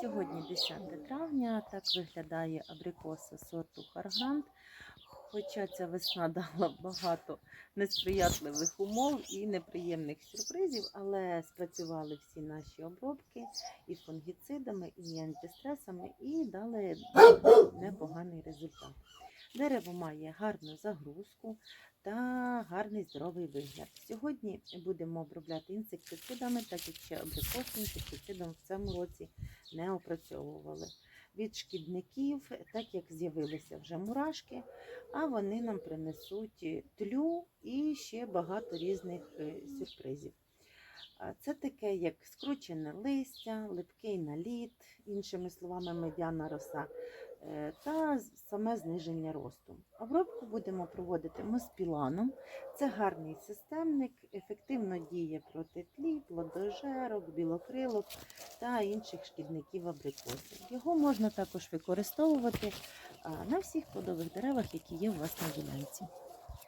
Сьогодні 10 травня, так виглядає абрикоса сорту Харгрант. Хоча ця весна дала багато несприятливих умов і неприємних сюрпризів, але спрацювали всі наші обробки і фунгіцидами, і антистресами, і дали непоганий результат. Дерево має гарну загрузку та гарний здоровий вигляд. Сьогодні будемо обробляти інсектицидами, так як ще абрикос інсектицидом в цьому році не опрацьовували. Від шкідників, так як з'явилися вже мурашки, а вони нам принесуть тлю і ще багато різних е, сюрпризів. Це таке, як скручене листя, липкий наліт, іншими словами, медяна роса е, та саме зниження росту. Обробку будемо проводити моспіланом. Це гарний системник, ефективно діє проти тлі, плодожерок, білокрилок та інших шкідників абрикосів. Його можна також використовувати на всіх плодових деревах, які є у вас на ділянці.